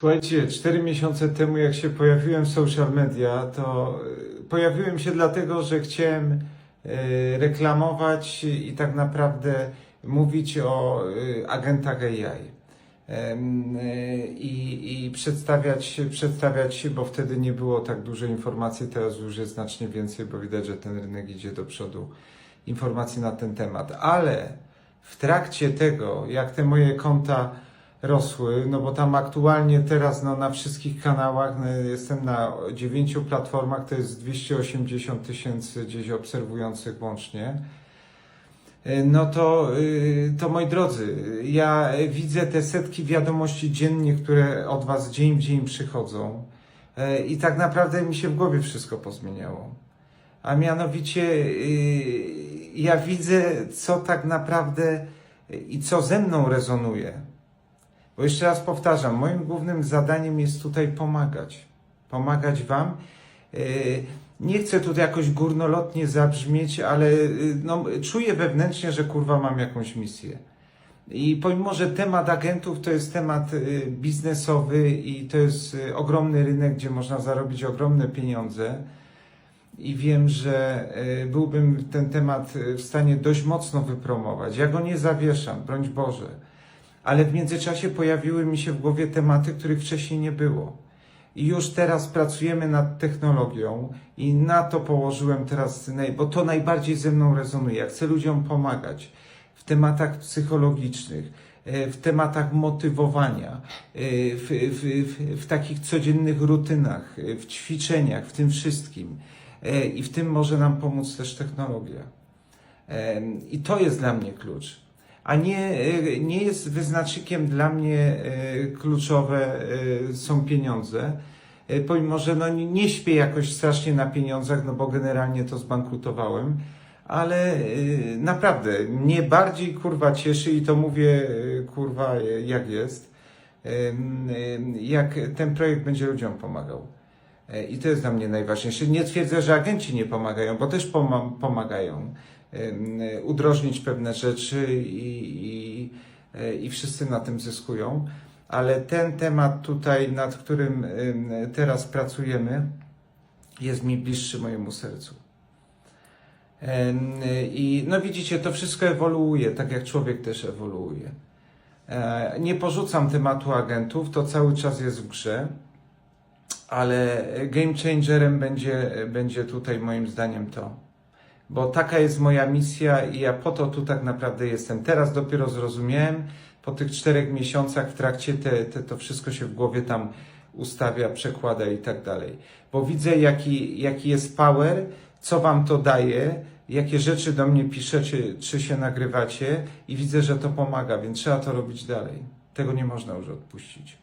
Słuchajcie, cztery miesiące temu, jak się pojawiłem w social media, to y, pojawiłem się dlatego, że chciałem y, reklamować i tak naprawdę mówić o y, agentach AI. I, i przedstawiać, przedstawiać się, bo wtedy nie było tak dużo informacji, teraz już jest znacznie więcej, bo widać, że ten rynek idzie do przodu informacji na ten temat. Ale w trakcie tego, jak te moje konta rosły, no bo tam aktualnie teraz no, na wszystkich kanałach no, jestem na dziewięciu platformach, to jest 280 tysięcy gdzieś obserwujących łącznie. Y, No to, y, to moi drodzy, ja widzę te setki wiadomości dziennie, które od Was dzień w dzień przychodzą y, i tak naprawdę mi się w głowie wszystko pozmieniało. A mianowicie y, ja widzę, co tak naprawdę i co ze mną rezonuje. Bo jeszcze raz powtarzam, moim głównym zadaniem jest tutaj pomagać. Pomagać Wam. Yy, Nie chcę tutaj jakoś górnolotnie zabrzmieć, ale yy, no, czuję wewnętrznie, że kurwa mam jakąś misję. I pomimo, że temat agentów to jest temat yy, biznesowy i to jest ogromny rynek, gdzie można zarobić ogromne pieniądze, i wiem, że byłbym ten temat w stanie dość mocno wypromować. Ja go nie zawieszam, broń Boże. Ale w międzyczasie pojawiły mi się w głowie tematy, których wcześniej nie było. I już teraz pracujemy nad technologią i na to położyłem teraz, bo to najbardziej ze mną rezonuje. Ja chcę ludziom pomagać w tematach psychologicznych, e, w tematach motywowania, e, w, w, w, w takich codziennych rutynach, e, w ćwiczeniach, w tym wszystkim. I w tym może nam pomóc też technologia. I to jest dla mnie klucz. A nie, e, nie jest wyznacznikiem dla mnie e, kluczowe e, są pieniądze. Pomimo, że no nie, śpię jakoś strasznie na pieniądzach, no bo generalnie to zbankrutowałem, ale naprawdę mnie bardziej kurwa cieszy i to mówię kurwa jak jest, jak ten projekt będzie ludziom pomagał. I to jest dla mnie najważniejsze. Nie twierdzę, że agenci nie pomagają, bo też poma- pomagają udrożnić pewne rzeczy i, i, e, i wszyscy na tym zyskują. Ale ten temat tutaj, nad którym teraz pracujemy, jest mi bliższy mojemu sercu. I no widzicie, to wszystko ewoluuje, tak jak człowiek też ewoluuje. E, Nie porzucam tematu agentów, to cały czas jest w grze ale game changerem będzie, będzie tutaj moim zdaniem to. Bo taka jest moja misja i ja po to tu tak naprawdę jestem. Teraz dopiero zrozumiałem, po tych czterech miesiącach w trakcie te, te, to wszystko się w głowie tam ustawia, przekłada i tak dalej. Bo widzę jaki, jaki jest power, co wam to daje, jakie rzeczy do mnie piszecie, czy się nagrywacie i widzę, że to pomaga, więc trzeba to robić dalej. Tego nie można już odpuścić.